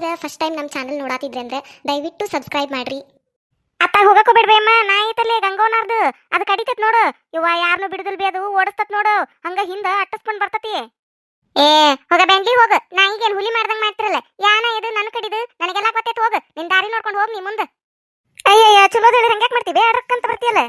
ಯಾರ್ಯಾರ first time ನಮ್ಮ channel ನೋಡಾತಿದ್ರೆ ಅಂದ್ರೆ ದಯವಿಟ್ಟು ಸಬ್ಸ್ಕ್ರೈಬ್ ಮಾಡ್ರಿ. ಅತ್ತ ಹೋಗಕ್ಕೂ ಬಿಡ್ಬೇಮ್ಮ ನಾ ಐತಲ್ಲೇ ಗಂಗೋನಾರ್ದು ಅದು ಕಡಿತೈತ್ ನೋಡು. ಇವ ಯಾರನ್ನು ಬಿಡುದಿಲ್ ಬಿ ಅದು. ಓಡಿಸ್ತತ್ ನೋಡು. ಹಂಗ ಹಿಂದ ಅಟ್ಟಸ್ಕೊಂಡ್ ಬರ್ತತಿ. ಏ, ಹೋಗ ಬೆಂಗ್ಲಿ ಹೋಗ. ನಾ ಈಗೇನ್ ಹುಲಿ ಮಾಡ್ದಂಗ್ ಮಾಡ್ತಿರಲ್ಲ. ಯಾನ ಇದು ನನ್ ಕಡಿದು? ನನಗೆಲ್ಲ ಗೊತ್ತೈತ್ ಹೋಗ. ನಿನ್ ದಾರಿ ನೋಡ್ಕೊಂಡು ಹೋಗ್ ನೀ ಮುಂದೆ. ಅಯ್ಯಯ್ಯ, ಚಲೋ ಹೇಳಿ. ಹಂಗ್ಯಾಕ್ ಮಾಡ್ತೀವಿ ಅಂತ ಬರ್ತೀಯಲ್ಲ.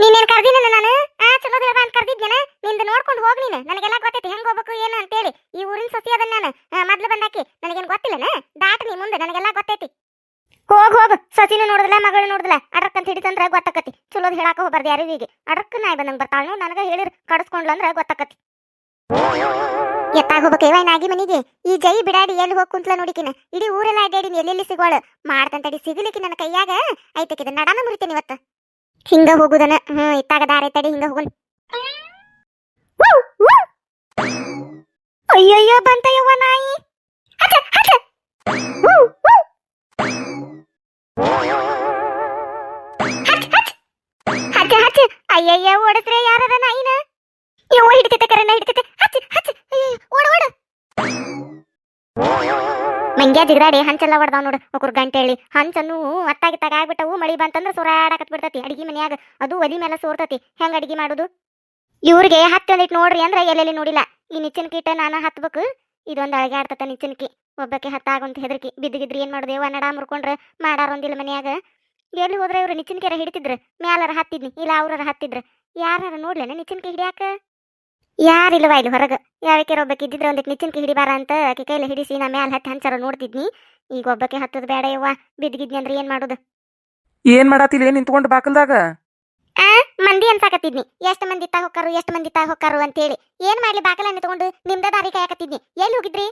ನೀನೇನ್ ಕರ್ದಿನ ನಾನು? ಆ, ಚಲೋ ದೇವ ಅಂತ ಕರ್ದಿದ್ನ ನಿಂದು ನೋಡ್ಕೊಂಡು ಹೋಗ್ ನೀನು. ನನಗೆಲ್ಲ ಗೊತ್ತೈತಿ, ಹೆಂಗ್ ಹೋಗ್ಬೇಕು, ಏನು ಅಂತೇಳಿ. ಈ ಊರಿನ ಸೊಸಿ ಅದನ್ನ ನಾನು ಮೊದ್ಲು ಬಂದಾಕಿ. ನನಗೇನ್ ಗೊತ್ತಿಲ್ಲನ ದಾಟ ನೀ ಮುಂದೆ, ನನಗೆಲ್ಲ ಗೊತ್ತೈತಿ. ಹೋಗ್, ಹೋಗು. ಸಸಿನೂ ನೋಡುದಿಲ್ಲ, ಮಗಳು ನೋಡಿದ್ಲ ಅಡ್ರಕ್ ಅಂತ ಹಿಡಿತಂದ್ರ ಗೊತ್ತಾಕತಿ. ಚಲೋದ್ ಹೇಳಾಕ ಹೋಗ್ಬಾರ್ದು ಯಾರಿಗೂ ಅಡ್ರಕ್ ನಾಯಿ ಬಂದಂಗ್ ಬರ್ತಾಳ ನನಗ ಹೇಳಿರ್ ಕಡಸ್ಕೊಂಡ್ಲ ಅಂದ್ರ ಗೊತ್ತಾಕತಿ. ಎತ್ತಾಗ ಹೋಗ್ಬೇಕೇವ ನಾಗಿ ಮನಿಗೆ. ಈ ಜೈ ಬಿಡಾಡಿ ಎಲ್ಲಿ ಹೋಗ್ ಕುಂತ್ಲ ನೋಡಿಕಿನ? ಇಡೀ ಊರೆಲ್ಲ ಅಡ್ಡಾಡಿನಿ ಎಲ್ಲೆಲ್ಲಿ ಸಿಗೋಳು ಮಾಡ್ತಂತಡಿ, ಸಿಗಲಿಕ್ಕೆ ನನ್ನ ಕೈಯಾಗ. ಐತಕ್ಕಿದ ನಡಾನ ಮುರಿತೇನೆ ಇವತ್ತ. ಹಿಂಗ ಹೋಗುದನ? ಹ್ಮ್ ಇತ್ತಾಗ ದಾರಿ ತಡಿ ಹಿಂಗ ಹೋಗುನ್. ಅಯ್ಯಯ್ಯೋ ಬಂತಯ್ಯವ್ವ ನಾಯಿ. ಹಚ ಹಚ ವೂ, ವೂ. ಹಚ್, ಹಚ್. ಹಚ ಹಚ ಅಯ್ಯಯ್ಯ ಓಡಿಸ್ರೆ ಯಾರದ ನಾಯಿನ? ಯವ್ವ ಹಿಡಿತೈತೆ ಕರೆನ ಹಿಡಿತೈತೆ. ಹಚ್ ಹಚ್ ಮಂಗ್ಯ ಜಿಗದಾಡಿ ಹಂಚೆಲ್ಲ ಹೊಡ್ದಾವ್ ನೋಡು. ಒಕ್ರ ಗಂಟೆ ಹೇಳಿ ಹಂಚನ್ನು ಅತ್ತಾಗಿತ್ತಾಗ ಆಗ್ಬಿಟ್ಟವು, ಮಳಿ ಬಂತಂದ್ರ ಸೋರಾಡಕತ್ ಬಿಡ್ತತಿ ಅಡಿಗೆ ಮನ್ಯಾಗ ಅದು ಒಲಿ ಮೇಲೆ ಸೋರ್ತತಿ, ಹೆಂಗ್ ಅಡಿಗೆ ಮಾಡುದು? ಇವ್ರಿಗೆ ಹತ್ತು ಒಂದಿಟ್ ನೋಡ್ರಿ ಅಂದ್ರ ಎಲ್ಲೆಲ್ಲಿ ನೋಡಿಲ್ಲ. ಈ ನಿಚ್ಚಿನ ಕೀಟ ನಾನು ಹತ್ಬೇಕು, ಇದೊಂದು ಅಳಗೆ ಆಡ್ತತ ನಿಚ್ಚಿನಕಿ ಒಬ್ಬಕ್ಕೆ ಹತ್ತಾಗಂತ ಹೆದರ್ಕಿ ಬಿದ್ದಿಗಿದ್ರಿ ಏನ್ ಮಾಡುದು, ಯವ್ವ ನಡ ಮುರ್ಕೊಂಡ್ರ ಮಾಡಾರೊಂದಿಲ್ಲ ಮನ್ಯಾಗ. ಎಲ್ಲಿ ಹೋದ್ರೆ ಇವ್ರು ನಿಚ್ಚಿನ ಕೆರೆ ಹಿಡಿತಿದ್ರ, ಮ್ಯಾಲಾರ ಹತ್ತಿದ್ನಿ, ಇಲ್ಲ ಅವ್ರ ಹತ್ತಿದ್ರ. ಯಾರ ನೋಡ್ಲೇನ ನಿಚ್ಚಿನಕಿ ಹಿಡಿಯಾಕ? ಯಾರಿಲ್ವ ಇಲ್ಲಿ ಹೊರಗ? ಯಾವಕ್ಕೆ ಒಬ್ಬಕ್ಕೆ ಇದ್ದಿದ್ರೆ ಒಂದಕ್ಕೆ ನಿಚ್ಚಿನ ಹಿಡಿಬಾರ ಅಂತ ಆಕೆ ಕೈಲಿ ಹಿಡಿಸಿ ನಾ ಮ್ಯಾಲ ಹತ್ತಿ ಹಂಚಾರ ನೋಡ್ತಿದ್ನಿ. ಈಗ ಒಬ್ಬಕ್ಕೆ ಹತ್ತದ ಬೇಡ ಯವ್ವ. ಬಿದ್ದಿಗಿದ್ನಿ ಅಂದ್ರೆ ಏನ್ ಮಾಡುದು? ಏನ್ ಮಾಡಾತಿಲ್ಲ ನಿಂತ್ಕೊಂಡು ಬಾಕಲ್ದಾಗ? ಆ ಮಂದಿ ಅನ್ಸಾಕತ್ತಿದ್ನಿ. ಎಷ್ಟು ಮಂದಿ ತಾ ಹೊಕ್ಕಾರು ಎಷ್ಟು ಮಂದಿ ತಾ ಹೊಕ್ಕಾರು ಅಂತೇಳಿ. ಏನ್ ಮಾಡ್ಲಿ ಬಾಕಲ ನಿಂತ್ಕೊಂಡು? ನಿಮ್ದ ದಾರಿ ಕಾಯಕತ್ತಿದ್ನಿ. ಎಲ್ಲಿ ಹೋಗಿದ್ರಿ?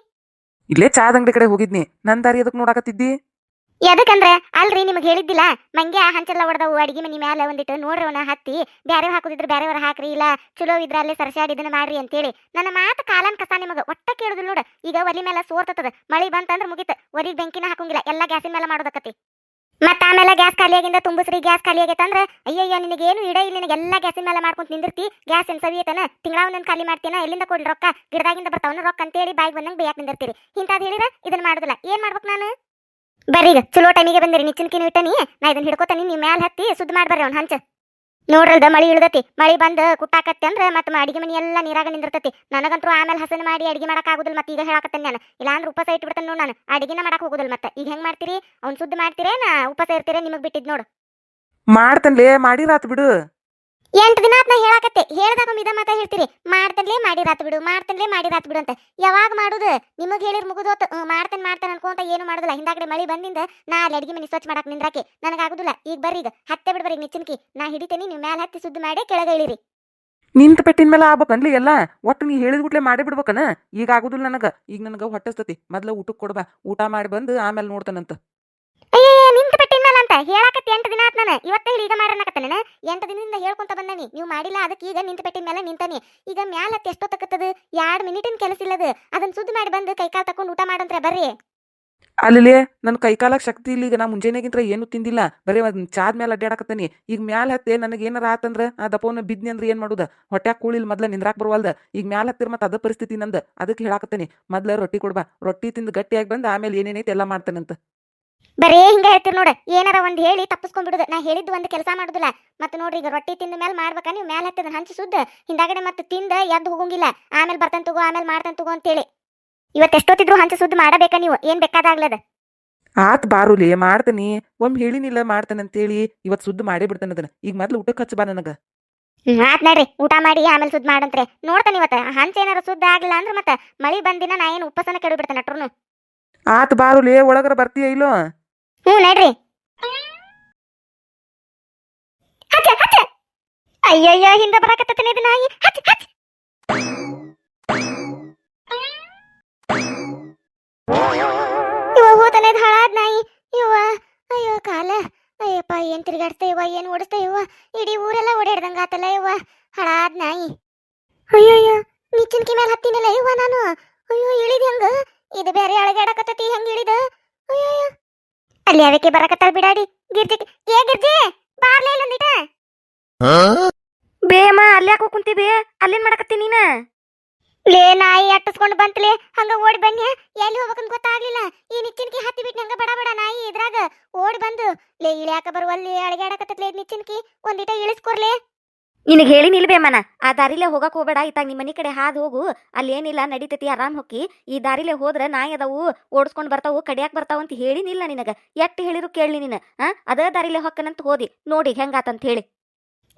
ಇಲ್ಲೇ ಚಾದ ಅಂಗಡಿ ಕಡೆ ಹೋಗಿದ್ನಿ. ನನ್ ದಾರಿ ಅದಕ್ಕೆ ನೋಡಾಕತ್ತಿದ್ದಿ? ಎದಕ್ಕಂದ್ರ? ಅಲ್ರಿ, ನಿಮಗೆ ಹೇಳಿದ್ದಿಲ್ಲ? ಮಂಗೆ ಹಂಚೆಲ್ಲ ಹೊಡೆದವು, ಅಡಿಗೆ ಮನಿ ಮ್ಯಾಲ ಒಂದಿಟ್ಟು ನೋಡ್ರವನ ಹತ್ತಿ ಬ್ಯಾರೆ ಹಾಕುದಿದ್ರ ಬ್ಯಾರೆವರ ಹಾಕ್ರಿ, ಇಲ್ಲ ಚಲೋ ಇದ್ರ ಅಲ್ಲಿ ಸರ್ಸಾಡಿ ಇದನ್ನ ಮಾಡ್ರಿ ಅಂತೇಳಿ. ನನ್ನ ಮಾತು ಕಾಲನ್ ಕಸ ನಿಮಗೆ ಒಟ್ಟ ಕೇಳುದಿಲ್ಲ ನೋಡ. ಈಗ ಒಲಿ ಮೇಲೆ ಸೋರ್ತತದ. ಮಳಿ ಬಂತಂದ್ರ ಮುಗಿತ. ಒರಿ ಬೆಂಕಿನ ಹಾಕಂಗಿಲ್ಲ. ಎಲ್ಲ ಗ್ಯಾಸಿನ ಮೇಲೆ ಮಾಡೋದಕ್ಕತಿ ಮತ್ತ ಆಮೇಲೆ ಗ್ಯಾಸ್ ಖಾಲಿಯಾಗಿಂದ ತುಂಬಿಸ್ರಿ. ಗ್ಯಾಸ್ ಖಾಲಿ ಆಗೈತಂದ್ರ ಅಯ್ಯಯ್ಯ, ನಿನಗೇನು ಇಡ ಇಲ್ಲ ನಿನಗೆಲ್ಲ ಗ್ಯಾಸಿನ ಮೇಲೆ ಮಾಡ್ಕೊಂತ ನಿಂದಿರ್ತಿ. ಗ್ಯಾಸ್ ಏನು ಸವಿಯತನ ತಿಂಗಳ ಒಂದೊಂದು ಖಾಲಿ ಮಾಡ್ತೇನ? ಎಲ್ಲಿಂದ ಕೊಡ್ಲಿ ರೊಕ್ಕ? ಗಿಡದಾಗಿಂದ ಬರ್ತಾವನ ರೊಕ್ಕ ಅಂತೇಳಿ ಬಾಯಿಗೆ ಬಂದಂಗ ಬೇಯಾಕ್ ನಿಂದಿರ್ತೀರಿ. ಇಂಥದ್ದು ಹೇಳಿರ ಇದನ್ನ ಮಾಡೋದಿಲ್ಲ. ಏನ್ ಮಾಡ್ಬೇಕು ನಾನು? ಬರ್ರಿ ಈಗ, ಚಲೋ ಟೈಮಿಗೆ ಬಂದಿರಿ ನಿಚ್ಚಿನ್ಕಿನ ಇಟ್ಟನಿ ನಾ. ಇದನ್ನ ಹಿಡ್ಕೋತಾನಿ ನೀವು ಮ್ಯಾಲ ಹತ್ತಿ ಸುದ್ದ ಮಾಡ್ಬರ್ರಿ ಅವ್ನ ಹಂಚ. ನೋಡ್ರಲ್ದ ಮಳಿ ಇಳ್ದತಿ, ಮಳಿ ಬಂದ್ ಕುಟ್ಟಾಕತ್ತೆ ಅಂದ್ರೆ ಮತ್ತೆ ಅಡಿಗೆ ಮನಿ ಎಲ್ಲ ನೀರಾಗ ನಿಂದಿರ್ತತಿ. ನನಗಂತೂ ಆಮೇಲೆ ಹಸನ ಮಾಡಿ ಅಡಿಗೆ ಮಾಡಕ್ ಆಗುದಿಲ್ಲ ಮತ್ತೆ ಈಗ ಹೇಳಕತ್ತೇನೆ ನಾನು. ಇಲ್ಲ ಅಂದ್ರೆ ಉಪವಾಸ ಇಟ್ಬಿಡ್ತಾನೆ ನೋಡ್ ನಾನು. ಅಡಿಗೆನ ಮಾಡಕ್ ಹೋಗುದಿಲ್ಲ ಮತ್ತೆ. ಈಗ ಹೆಂಗ್ ಮಾಡ್ತೀರಿ? ಅವ್ನು ಸುದ್ದ ಮಾಡ್ತೀರೇನ? ಉಪವಾಸ ಇರ್ತೀರ ನಿಮಗ್ ಬಿಟ್ಟಿದ್ ನೋಡು. ಮಾಡ್ತನ್ಲೇ, ಮಾಡಿರಾತ್ ಬಿಡು. ಎಂಟು ದಿನ ಅದನ್ನ ಹೇಳಾಕತ್ತೆ. ಹೇಳ್ದಾಗ ಇದ ಮಾತ ಹೇಳ್ತೀರಿ. ಮಾಡ್ತನ್ಲೇ ಮಾಡಿರಾತ್ ಬಿಡು, ಮಾಡ್ತನ್ಲೇ ಮಾಡಿರಾತ್ ಬಿಡು ಅಂತ. ಯಾವಾಗ ಮಾಡುದು? ನಿಮಗ್ ಹೇಳಿರ್ ಮುಗಿದೋತ್ ಮಾಡ್ತೇನೆ ಮಾಡ್ತೇನೆ ಅನ್ಕೊಂತ ಏನು ಮಾಡುದಿಲ್ಲ. ಹಿಂದಾಗಡೆ ಮಳಿ ಬಂದಿಂದ ನಾ ಅಲ್ಲಿ ಅಡಿಗೆ ಮನೆ ಸ್ವಚ್ಛ ಮಾಡಕ್ ನಿಂದ್ರಾಕೆ ನನಗಾಗುದಿಲ್ಲ. ಈಗ ಬರ್ರಿ ಈಗ. ಹತ್ತೆ ಬಿಡ್ಬರಿ ನಿಚ್ಚಿನ್ಕಿ. ನಾ ಹಿಡಿತೇನಿ, ನೀವು ಮ್ಯಾಲ ಹತ್ತಿ ಸುದ್ದಿ ಮಾಡಿ ಕೆಳಗೆ ಇಳಿರಿ. ನಿಂತ ಪೆಟ್ಟಿನ ಮೇಲೆ ಆಗ್ಬೇಕನ್ಲಿ ಎಲ್ಲ. ಒಟ್ಟು ನೀ ಹೇಳಿದ ಗುಟ್ಲೆ ಮಾಡಿ ಬಿಡ್ಬೇಕನ? ಈಗ ಆಗುದಿಲ್ಲ ನನಗ. ಈಗ ನನಗ ಹೊಟ್ಟಸ್ತತಿ ಮೊದ್ಲ ಊಟಕ್ಕೆ ಕೊಡ್ಬಾ. ಊಟ ಮಾಡಿ ಬಂದು ಆಮೇಲೆ ನೋಡ್ತಾನಂತ ಅಯ್ಯಯ್ಯ ನಿಂತ ಪಟ್ಟಿನ ಮೇಲೆ ಅಂತ ಹೇಳಾಕತ್ತಿ ಎಂಟು ದಿನ ಆತ್ ನಾನು. ಇವತ್ತೇ ಈಗ ಮಾಡ್ರನಕತ್ತೇನೆ ಎಂಟು ದಿನದಿಂದ ಹೇಳ್ಕೊಂತ ಬಂದನಿ. ನೀವು ಮಾಡಿಲ್ಲ, ಅದಕ್ಕೆ ಈಗ ನಿಂತು ಪೆಟ್ಟಿನ ಮೇಲೆ ನಿಂತಾನಿ. ಈಗ ಮ್ಯಾಲ ಹತ್ತಿ ಎಷ್ಟೊತ್ತಕತ್ತದ ಎರಡು ಮಿನಿಟಿನ ಕೆಲಸ ಇಲ್ಲದ. ಅದನ್ನ ಸುದ್ದಿ ಮಾಡಿ ಬಂದು ಕೈಕಾಲು ತಕೊಂಡು ಊಟ ಮಾಡಂತ್ರ ಬರ್ರಿ. ಅಲ್ಲಿ ನನ್ನ ಕೈಕಾಲಕ್ಕೆ ಶಕ್ತಿ ಇಲ್ಲ. ಈಗ ನಾ ಮುಂಜಾನೆಗಿಂತ ಏನು ತಿಂದಿಲ್ಲ. ಬರೀ ಒಂದು ಚಾದ ಮೇಲೆ ಅಡ್ಡಾಡಕತ್ತಾನಿ ಈಗ ಮ್ಯಾಲ ಹತ್ತೆ ನನಗೆ ಏನಾರ ಆತಂದ್ರ ಆ ದಪೋನ ಬಿದ್ನಿ ಅಂದ್ರೆ ಏನು ಮಾಡುದ? ಹೊಟ್ಯಾಗ ಕೂಳಿಲ್ ಮೊದ್ಲ ನಿಂದ್ರಾಕ್ ಬರವಲ್ದ. ಈಗ ಮ್ಯಾಲ ಹತ್ತಿರ ಮತ್ತೆ ಅದ ಪರಿಸ್ಥಿತಿ ನಂದ. ಅದಕ್ಕೆ ಹೇಳಾಕತ್ತಾನಿ. ಮೊದ್ಲ ರೊಟ್ಟಿ ಕೊಡ್ಬಾ. ರೊಟ್ಟಿ ತಿಂದು ಗಟ್ಟಿಯಾಗಿ ಬಂದು ಆಮೇಲೆ ಏನೇನೈತೆ ಎಲ್ಲ ಮಾಡ್ತಾನಂತ. ಬರೇ ಹಿಂಗ ಹೇಳ್ತೀರಿ ನೋಡ. ಏನಾರ ಒಂದ್ ಹೇಳಿ ತಪ್ಪಿಸ್ಕೊಂಡ್ಬಿಡುದು ನಾ ಹೇಳಿದ್ದು ಒಂದ್ ಕೆಲಸ ಮಾಡುದಿಲ್ಲ. ಮತ್ತೆ ನೋಡ್ರಿ ಈಗ ರೊಟ್ಟಿ ತಿಂದ ಮೇಲೆ ಮಾಡ್ಬೇಕಾ ನೀವು ಮ್ಯಾಲ ಹತ್ತದ ಹಂಚಿ ಸುದ್ದ. ಹಿಂದಾಗಡೆ ಮತ್ತೆ ತಿಂದ ಎದ್ದು ಹೋಗಂಗಿಲ್ಲ. ಆಮೇಲೆ ಬರ್ತೇನೆ ತಗೋ ಆಮೇಲೆ ಮಾಡ್ತಾನೆ ತಗೋ ಅಂತೇಳಿ. ಇವತ್ತು ಎಷ್ಟೊತ್ತಿದ್ರು ಹಂಚಿ ಸುದ್ದಿ ಮಾಡಬೇಕಾ ನೀವು? ಏನ್ ಬೇಕಾದಾಗ್ಲದ? ಆತ್ ಬಾರುಲಿ ಮಾಡ್ತೀನಿ. ಒಮ್ಮೆ ಹೇಳಿನಿಲ್ಲ ಮಾಡ್ತಾನೆ ಅಂತೇಳಿ ಇವತ್ತು ಸುದ್ದು ಮಾಡೇ ಬಿಡ್ತಾನೆ ಅದನ್ನ. ಈಗ ಮೊದ್ಲು ಊಟಕ್ಕೆ ಹಚ್ಚ ಬಾ ನನಗೆ. ಆತ್ ನೋಡ್ರಿ. ಊಟ ಮಾಡಿ ಆಮೇಲೆ ಸುದ್ದಿ ಮಾಡಂತ್ರಿ ನೋಡ್ತಾನೆ ಇವತ್ತ. ಹಂಚ ಏನಾರ ಸುದ್ದ ಆಗ್ಲಿಲ್ಲ ಅಂದ್ರೆ ಮತ್ತೆ ಮಳಿ ಬಂದಿನ ನಾ ಏನು ಉಪಸನ ಕೆಡು ಬಿಡ್ತೇನೆ ಆತ್ ಬಾರುಲಿ ಒಳಗರ ಬರ್ತೀಯ ಇಲ್ಲೋ? ಹ್ಞೂ ನಡ್ರಿ. ಹಚ್ಚ ಹಚ್ಚ. ಅಯ್ಯಯ್ಯ, ಹಿಂದ ಬರಾಕತ್ತೇನೆ ಇದು ನಾಯಿ. ಹಚ್ಚ ಹಚ್ಚ. ಇವ ಹೋತನೆ ಹಾಳಾದ್ ನಾಯಿ. ಇವ, ಅಯ್ಯೋ, ಕಾಲ. ಅಯ್ಯಪ್ಪ, ಏನ್ ತಿರ್ಗಾಡ್ತಾ ಇವ, ಏನ್ ಓಡಿಸ್ತಾ ಇವ? ಇಡೀ ಊರೆಲ್ಲ ಓಡಾಡ್ದಂಗ ಆತಲ್ಲ ಇವ. ಹಾಳಾದ್ ನಾಯಿ. ಅಯ್ಯಯ್ಯ ನಿಚ್ಚಿನ್ಕಿ ಮೇಲೆ ಹತ್ತಿನಲ್ಲ ಇವ ನಾನು. ಅಯ್ಯೋ, ಇಳಿದ ಹೆಂಗ? ಇದು ಬೇರೆ ಅಳಗಾಡಕತ್ತತಿ ಹೆಂಗ್ ಹೇಳಿದ? ಅಲ್ಲಿ ಅದಕ್ಕೆ ಬರಕತ್ತಾಳ ಬಿಡಾಡಿ? ಗಿರ್ಜಿ ಏ ಗಿರ್ಜಿ ಬಾರ್ಲೇ ಇಲ್ಲ ನೀಟ ಬೇಮ ಅಲ್ಯಾಕೋ ಕುಂತಿ ಬೇ ಅಲ್ಲೇನ್ ಮಾಡಕತ್ತಿ ನೀನ? ಲೇ ನಾಯಿ ಅಟ್ಟಿಸ್ಕೊಂಡು ಬಂತಲೇ ಹಂಗ ಓಡಿ ಬನ್ನಿ. ಎಲ್ಲಿ ಹೋಗ್ಬೇಕಂತ ಗೊತ್ತಾಗ್ಲಿಲ್ಲ. ಈ ನಿಚ್ಚಿನ್ಕಿ ಹತ್ತಿ ಬಿಟ್ಟು ಹಂಗ ಬಡ ಬಡ ನಾಯಿ ಇದ್ರಾಗ ಓಡಿ ಬಂದು. ಲೇ ಇಳ್ಯಾಕ ಬರುವಲ್ಲಿ ಅಳಗ್ಯಾಡಕತ್ತತ್ಲೇ ನಿಚ್ಚಿನ್ಕಿ? ಒಂದಿಟ ಇಳಿಸ್ಕೊರ್ಲೆ. ನಿನಗೆ ಹೇಳಿ ನಿಲ್ಬೇಮನ ಆ ದಾರಿಲೇ ಹೋಗಕ್ ಹೋಗ್ಬೇಡ. ಇತ್ತಾಗ ನಿಮ್ಮ ಮನಿ ಕಡೆ ಹಾದು ಹೋಗು. ಅಲ್ಲಿ ಏನಿಲ್ಲ, ನಡಿತೈತಿ, ಆರಾಮ್ ಹೊಕ್ಕಿ. ಈ ದಾರಿಲೇ ಹೋದ್ರೆ ನಾಯಿ ಅದಾವು, ಓಡಿಸ್ಕೊಂಡ್ ಬರ್ತಾವು, ಕಡಿಯಾಕ್ ಬರ್ತಾವ ಅಂತ ಹೇಳಿ ನಿಲ್ಲ ನಿನಗ. ಎಟ್ಟು ಹೇಳಿರು ಕೇಳಿ ನೀನು, ಆ? ಅದ ದಾರಿಲೇ ಹೊಕ್ಕನಂತ ಹೋದಿ. ನೋಡಿ ಹೆಂಗಾತಂತ ಹೇಳಿ.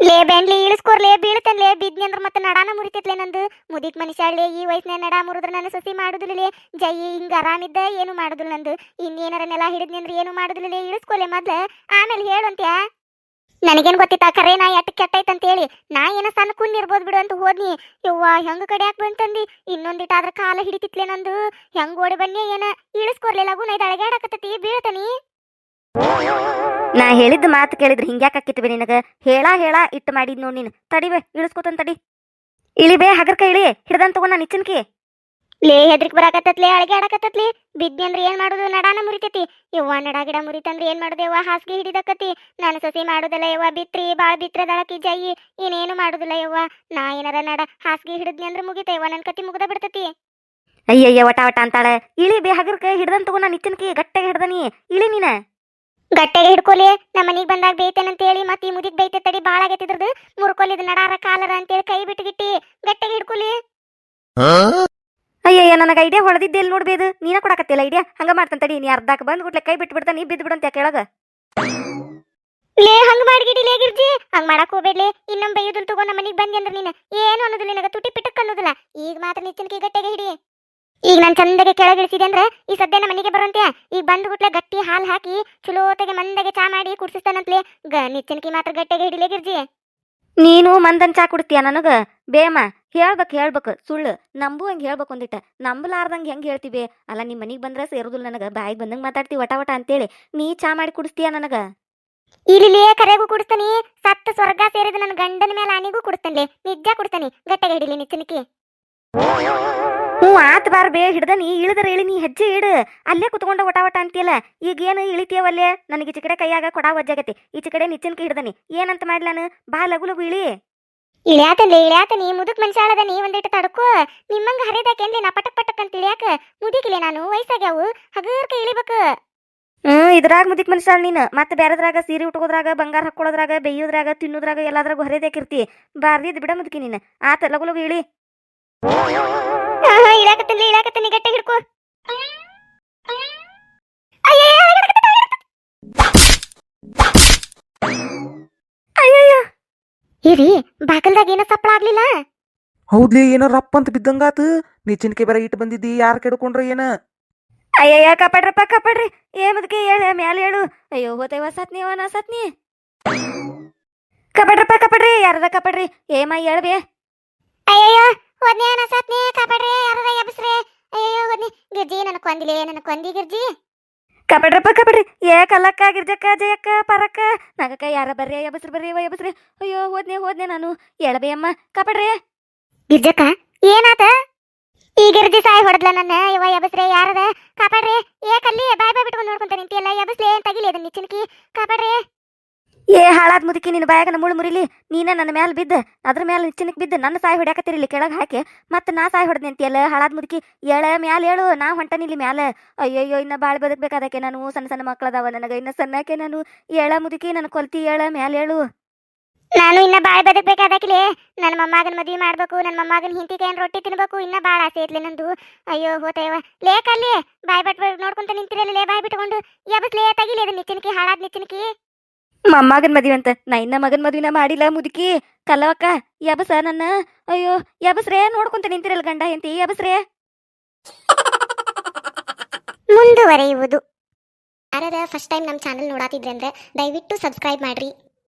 ಲೇ ಬೆಂಡ್ಲಿ ಇಳಿಸ್ಕೊರ್ಲೆ ಬೀಳ್ತಲ್ಲೇ ಬಿದ್ನಿ ಅಂದ್ರ ಮತ್ತೆ ನಡಾನ ಮುರಿತೈತ್ಲೆ ನಂದು. ಮುದಿಕ್ ಮನುಷ್ಯಳ್ಳೆ ಈ ವಯಸ್ಸಿನ ನಡಾ ಮುರಿದ್ರ ನನ್ನ ಸಸಿ ಮಾಡುದಿಲ್ಲೇ ಜೈ, ಹಿಂಗ ಆರಾಮಿದ್ದ ಏನು ಮಾಡುದಿಲ್ಲ ನಂದು. ಇನ್ನೇನಾರ ನೆಲ ಹಿಡಿದ್ನಿ ಅಂದ್ರೆ ಏನು ಮಾಡುದಿಲ್ಲೇ ಇಳಿಸ್ಕೊಲೆ ಮೊದ್ಲ. ಆಮೇಲೆ ಹೇಳುಂತ್ಯಾ? ನನಗೇನ್ ಗೊತ್ತಿತ್ತ? ಕರೆ ನಾ ಎಟ್ ಕೆಟ್ಟೈತೆ ಅಂತ ಹೇಳಿ ನಾ ಏನೋ ಸಣ್ಣ ಕುನ್ ಇರ್ಬೋದು ಬಿಡು ಅಂತ ಹೋದ್ನಿ. ಯವ್ವ, ಹೆಂಗ ಕಡಿಯಾಕ್ ಬಂತಂದಿ? ಇನ್ನೊಂದಿಟ ಅದ್ರ ಕಾಲ ಹಿಡಿತಿತ್ಲೆ ನಂದು. ಹೆಂಗ್ ಓಡಿ ಬನ್ನಿ ಏನ? ಇಳಿಸ್ಕೊರ್ಲೆ ಲಗು ಇದು ಅಳಗ್ಯಾಡಕತ್ತತಿ ಬೀಳ್ತನಿ. ನಾ ಹೇಳಿದ ಮಾತು ಕೇಳಿದ್ರೆ ಹಿಂಗ್ಯಾಕ್ ಬಿ ನಿನಗ? ಹೇಳಾ ಹೇಳಾ ಇಟ್ಟು ಮಾಡಿದ್ ನೋಡಿ ನೀನು. ತಡಿಬೇ ಇಳಿಸ್ಕೊತನ್ ತಡಿ. ಇಳಿಬೇ ಹಗರ್ಕ ಇಳಿ. ಹಿಡ್ದಂತ ತಗೋ ನಾನು ಲೇ ಹೆದ್ರಿಕ್ ಬರಾಕತ್ತತ್ಲೆ ಅಳಗ್ಯಾಡಕತ್ತತ್ಲೆ ಬಿದ್ದಿ ಅಂದ್ರೆ ಏನ್ ಮಾಡುದು? ನಡಾನ ಮುರಿತೈತಿ. ಯವ್ವ ನಡ ಗಿಡ ಮುರಿತಂದ್ರೆ ಏನ್ ಮಾಡುದು? ಯವ್ವ ಹಾಸಿಗೆ ಹಿಡಿದಕತಿ ನಾನು ಸಸಿ ಮಾಡುದಿಲ್ಲ ಯವ್ವ ಬಿತ್ರಿ ಬಾಳ್ ಬಿತ್ರದಳಕಿ ಜೈ ಏನೇನು ಮಾಡುದಿಲ್ಲ ಯವ್ವ. ನಾ ಏನಾರ ನಡ ಹಾಸಿಗೆ ಹಿಡಿದ್ನಿ ಅಂದ್ರೆ ಮುಗಿತ ಯವ್ವ ನನ್ ಕತಿ ಮುಗ್ದ ಬಿಡ್ತತಿ. ಅಯ್ಯಯ್ಯ ವಟ ವಟ ಅಂತಾಳೆ. ಇಳಿ ಬೇ ಹಗರ್ಕ ಹಿಡ್ದನ್ ತಗೋ ನಾನು ನಿಚ್ಚನ್ಕಿ ಗಟ್ಟಿಗೆ ಹಿಡ್ದನಿ ಇಳಿ ನೀನ. ಗಟ್ಟೆಗೆ ಹಿಡ್ಕೊಲಿ ನಮ್ಮ ಮನಿಗ್ ಬಂದಾಗ ಬೇಯ್ತೇನಂತ ಹೇಳಿ ಮತ್ತೆ ಈ ಮುದಿಗ್ ಬೈತೆ ತಡಿ ಬಾಳ ಆಗೈತಿದ್ರದು ಮುರ್ಕೊಲಿದ್ ನಡಾರ ಕಾಲರ ಅಂತೇಳಿ ಕೈ ಬಿಟ್ಟು ಗಿಟ್ಟಿ. ಗಟ್ಟೆಗೆ ಹಿಡ್ಕೊಲಿ ನನಗೆ ಐಡಿಯಾ ಹೊಡೆದಿದ್ದೆ ಇಲ್ಲಿ ನೋಡ್ಬೇದು ನೀನ ಕೊಡಕತ್ತಿಲ್ಲ ಐಡಿಯಾ ಹಂಗ ಮಾಡ್ತಾನ ತಡಿ, ನೀ ಅರ್ಧಕ್ಕೆ ಬಂದ್ ಗುಟ್ಲೆ ಕೈ ಬಿಟ್ಟು ಬಿಡ್ತ ನೀ ಬಿದ್ದು ಬಿಡಂತ ಕೆಳಗ ಲೇ, ಹಂಗ ಮಾಡ್ಗಿಡಿ ಲೇ ಗಿರ್ಜಿ. ಹಂಗ್ ಮಾಡಕ್ ಹೋಗ್ಬೇಡ್ಲಿ. ಇನ್ನೊಮ್ಮೆ ಬೈಯುದನ್ ತಗೋ ನಮ್ಮ ಬಂದಿ ಅಂದ್ರೆ ನೀನು. ಏನು ಅನ್ನೋದಿಲ್ಲ ನಿನಗ, ತುಟಿ ಪಿಟಕ್ ಅನ್ನೋದಿಲ್ಲ. ಈಗ ಮಾತ್ರ ನಿಚ್ಚನ್ಕಿ ಗಟ್ಟೆಗೆ ಹಿಡಿ. ಈಗ ನಾನು ಚಂದಗೆ ಕೆಳಗಿಳಿಸಿದೆ ಅಂದ್ರೆ, ಈ ಸದ್ಯ ನಮ್ಮ ಮನೆಗೆ ಬರೋಂತೆ ಈಗ ಬಂದು ಗುಟ್ಲೆ ಗಟ್ಟಿ ಹಾಲು ಹಾಕಿ, ಚಲೋತೆಗೆ ಮಂದಗೆ ಚಾ ಮಾಡಿ ಕುಡ್ಸಿಸ್ತಾನಂತ್ಲೆ. ಗ ನಿಚ್ಚನ್ಕಿ ಮಾತ್ರ ಗಟ್ಟೆಗೆ ಹಿಡಿಲೇ ಗಿರ್ಜಿ. ನೀನು ಮಂದನ್ ಚಾ ಕುಡ್ತೀಯ ನನಗ? ಬೇಮ, ಹೇಳ್ಬೇಕು ಹೇಳ್ಬೇಕು, ಸುಳ್ಳು. ನಂಬು ಹಂಗೆ ಹೇಳ್ಬೇಕು ಒಂದಿಟ್ಟ. ನಂಬಲಾರ್ದಂಗೆ ಹೆಂಗೆ ಹೇಳ್ತೀವಿ? ಅಲ್ಲ ನಿಮ್ಮ ಮನೆಗೆ ಬಂದ್ರೆ ಸೇರುದಿಲ್ಲ ನನಗೆ. ಬಾಯಿಗೆ ಬಂದಂಗೆ ಮಾತಾಡ್ತೀವಿ ವಟ ವಟ ಅಂತೇಳಿ. ನೀ ಚಾ ಮಾಡಿ ಕುಡಿಸ್ತೀಯ ನನಗ? ಇಲ್ಲಿ ಕರೆಗೂ ಕುಡಿಸ್ತಾನೆ. ಸತ್ತ ಸ್ವರ್ಗ ಸೇರಿದ ನನ್ನ ಗಂಡನ ಮೇಲೆ ಆನಿಗೂ ಕುಡಿಸ್ತಾನೆ ನಿಜ ಕುಡಿಸ್ತಾನಿ. ಗಟ್ಟಗೆ ಹಿಡಿಲಿ ನಿಚ್ಚನ್ಕಿ. ಆತ್ ಬಾರ್ ಬೇ ಹಿಡ್ದ ನೀ ಇಳಿದ್ರ ಇಳಿ ನೀ ಹೆಜ್ಜೆ ಇಡು. ಅಲ್ಲೇ ಕುತ್ಕೊಂಡ ಒಟ ಒಟ ಅಂತೀಯಲ್ಲ ಈಗ ಏನು ಇಳಿತೀಯವಲ್ಲೇ ನನಗೆ ಈಚೆ ಕಡೆ ಕೈಯಾಗ ಕೊಡ ವಜ್ಜಾಗತಿ ಈಚೆ ಕಡೆ ನಿಚ್ಚನ್ಕಿ ಹಿಡ್ದನಿ ಏನಂತ ಮಾಡ್ಲಾನು ಬಾ ಲಗು ಲಗು ಇಳಿ. ಇಳ್ಯಾತಲ್ಲೇ ಇಳ್ಯಾತ ನೀ ಮುದುಕ್ ಮನುಷ್ಯಾಳದ ನೀ ಒಂದಿಟ್ಟು ತಡಕು. ನಿಮ್ಮಂಗ ಹರಿದಾಕೇನ್ಲಿ ನಾ ಪಟಕ್ ಪಟಕ್ ಅಂತ ಇಳಿಯಾಕ? ಮುದಿಕಿಲೆ ನಾನು ವಯಸ್ಸಾಗ್ಯಾವು. ಹಗರ್ಕ ಇಳಿಬೇಕು. ಹ್ಮ್ ಇದ್ರಾಗ ಮುದಿಕ್ ಮನ್ಸಾಳ ನೀನು. ಮತ್ತೆ ಬೇರೆದ್ರಾಗ ಸೀರೆ ಉಟ್ಕೋದ್ರಾಗ ಬಂಗಾರ ಹಾಕೊಳ್ಳೋದ್ರಾಗ ಬೇಯೋದ್ರಾಗ ತಿನ್ನೋದ್ರಾಗ ಎಲ್ಲಾದ್ರಾಗ ಹೊರದೇಕಿರ್ತಿ ಬಾರ್ದಿದ್ ಬಿಡ ಮುದುಕಿ ನೀನ್. ಆತ ಲಗು ಲಗು ಇಳಿ. ಆಹಾ, ಇಳ್ಯಾಕತ್ತನ್ಲೆ ಇಳ್ಯಾಕತ್ತನಿ ಗಟ್ಟೆ ಹಿಡ್ಕೋ. ಇರಿ ಬಾಗಲ್ದಾಗ ಏನೋ ಸಪ್ಪಳ ಆಗ್ಲಿಲ್ಲ? ಹೌದ್ಲಿ ಏನೋ ರಪ್ಪ ಅಂತ ಬಿದ್ದಂಗಾತು. ನಿಚ್ಚಿನ್ಕೆ ಬರ ಇಟ್ಟು ಬಂದಿದ್ದಿ ಯಾರು ಕೆಡ್ಕೊಂಡ್ರ ಏನ? ಅಯ್ಯಯ್ಯ ಕಾಪಾಡ್ರಪ್ಪ ಕಾಪಾಡ್ರಿ. ಏ ಮದಕ್ಕೆ ಹೇಳ ಮ್ಯಾಲ ಹೇಳು. ಅಯ್ಯೋ ಹೋತೈವ ಸತ್ನಿ ಅವ ನಾ ಸತ್ನಿ ಕಾಪಾಡ್ರಪ್ಪ ಕಾಪಾಡ್ರಿ ಯಾರದ ಕಾಪಾಡ್ರಿ? ಏ ಮೈ ಹೇಳ್ಬೇ ಅಯ್ಯಯ್ಯೋ ಹೋದ್ನೆ ನಾ ಸತ್ನೇ ಕಾಪಾಡ್ರೆ ಯಾರದ ಎಬ್ಸ್ರೆ ಅಯ್ಯೋ ಹೋದ್ನಿ. ಗಿರ್ಜಿ ನನ್ನ ಕೊಂದಿಲೆ ನನ್ನ ಕೊಂದಿ ಗಿರ್ಜಿ. ಕಾಪಾಡ್ರಪ್ಪ ಕಾಪಾಡ್ರಿ. ಏ ಕಲ್ಲಕ್ಕ ಗಿರ್ಜಕ್ಕ ಜಯಕ್ಕ ಪರಕ್ಕ. ನಗಕ್ಕ ಯಾರ ಬರ್ರಿ ಎಬಸ್ರಿ ಬರ್ರಿ ವ ಎಬಸ್ರಿ ಅಯ್ಯೋ ಹೋದ್ನೆ ಹೋದ್ನೆ ನಾನು. ಹೇಳಬೇ ಅಮ್ಮ ಕಾಪಾಡ್ರಿ. ಗಿರ್ಜಕ್ಕ ಏನಾತ? ಈ ಗಿರ್ಜಿ ಸಾಯಿ ಹೊಡೆದ್ಲ ನನ್ನ. ಇವ ಎಬಸ್ರೆ ಯಾರದ? ಕಾಪಾಡ್ರಿ. ಏ ಕಲ್ಲಿ ಬಾಯ್ ಬಾಯ್ ಬಿಟ್ಕೊಂಡು ನೋಡ್ಕೊಂತ ನಿಂತಿಯಲ್ಲ. ಎಬಸ್ಲೆ ತಗಿಲಿ ಅದನ್ನ ನಿಚ್ಚಿನಕಿ? ಕಾಪಾಡ್ರಿ. ಏ, ಹಾಳಾದ್ ಮುದುಕಿ, ನಿನ್ನ ಬಾಯಾಗ ಮುಳು ಮುರಿಲಿ. ನೀನ ನನ್ನ ಮ್ಯಾಲ ಬಿದ್ದ, ಅದ್ರ ಮ್ಯಾಲ ನಿಚ್ಚನಕ್ ಬಿದ್ದ, ನನ್ನ ಸಾಯಿ ಹೊಡ್ಯಾಕತ್ತಿರಲಿ ಕೆಳಗೆ ಹಾಕಿ. ಮತ್ತೆ ನಾ ಸಾಯಿ ಹೊಡೆದ್ ನಿಂತಿಯಲ್ಲ ಹಾಳಾದ್ ಮುದುಕಿ. ಏಳ ಮ್ಯಾಲ ಹೇಳು ನಾ ಹೊಂಟನಿಲ್ಲಿ ಮ್ಯಾಲ. ಅಯ್ಯಯ್ಯೋ, ಇನ್ನ ಬಾಳ್ ಬದುಕಬೇಕಾದಕ್ಕೆ ನಾನು ಸಣ್ಣ ಸಣ್ಣ ಮಕ್ಕಳದಾವ ನನಗೆ ಇನ್ನ ಸಣ್ಣಕ್ಕೆ ನಾನು ಏಳ ಮುದುಕಿ, ನನ್ನ ಕೊಲ್ತಿ ಏಳ ಮ್ಯಾಲ ಹೇಳು ನಾನು ಇನ್ನ ಬಾಳ್ ಬದುಕ್ಬೇಕಾದಕ್ಲೆ ನನ್ನ ಮೊಮ್ಮಗನ ಮದ್ವಿ ಮಾಡ್ಬೇಕು, ನನ್ನ ಮೊಮ್ಮಗನ ಹಿಂತಿ ಕೈನ್ ರೊಟ್ಟಿ ತಿನ್ಬೇಕು, ಇನ್ನ ಬಾಳ ಆಸೆ ಐತ್ಲೆ ನಂದು. ಅಯ್ಯೋ ಹೋತಯ್ಯವ ಲೇಕಲ್ಲಿ ಬಾಯ್ ಬಟ್ ನೋಡ್ಕೊಂತ ನಿಂತಿರಲ್ಲ, ಲೇ ಬಾಯ್ ಬಿಟ್ಕೊಂಡು. ಎಬಸ್ಲೆ ತಗಿಲಿ ಅದು ನಿಚ್ಚಿನಕಿ, ಹಾಳಾದ್ ನಿಚ್ಚನ್ಕಿ. ಮೊಮ್ಮಗನ್ ಮದ್ವಿ ಅಂತ. ನಾ ಇನ್ನ ಮಗನ ಮದ್ವಿನ ಮಾಡಿಲ್ಲ ಮುದುಕಿ. ಕಲ್ಲವಕ್ಕ, ಯಬಸ ನನ್ನ. ಅಯ್ಯೋ, ಯಬಸ್ರೇ, ನೋಡ್ಕೊಂತ ನಿಂತಿರಲ್ಲ ಗಂಡ ಎಂತಿ ಯಬಸ್ರೇ. ಮುಂದುವರೆಯುವುದು. ಯಾರದ ಫಸ್ಟ್ ಟೈಮ್ ನಮ್ಮ ಚಾನಲ್ ನೋಡಾತಿದ್ರೆ ಅಂದ್ರೆ ದಯವಿಟ್ಟು ಸಬ್ಸ್ಕ್ರೈಬ್ ಮಾಡ್ರಿ.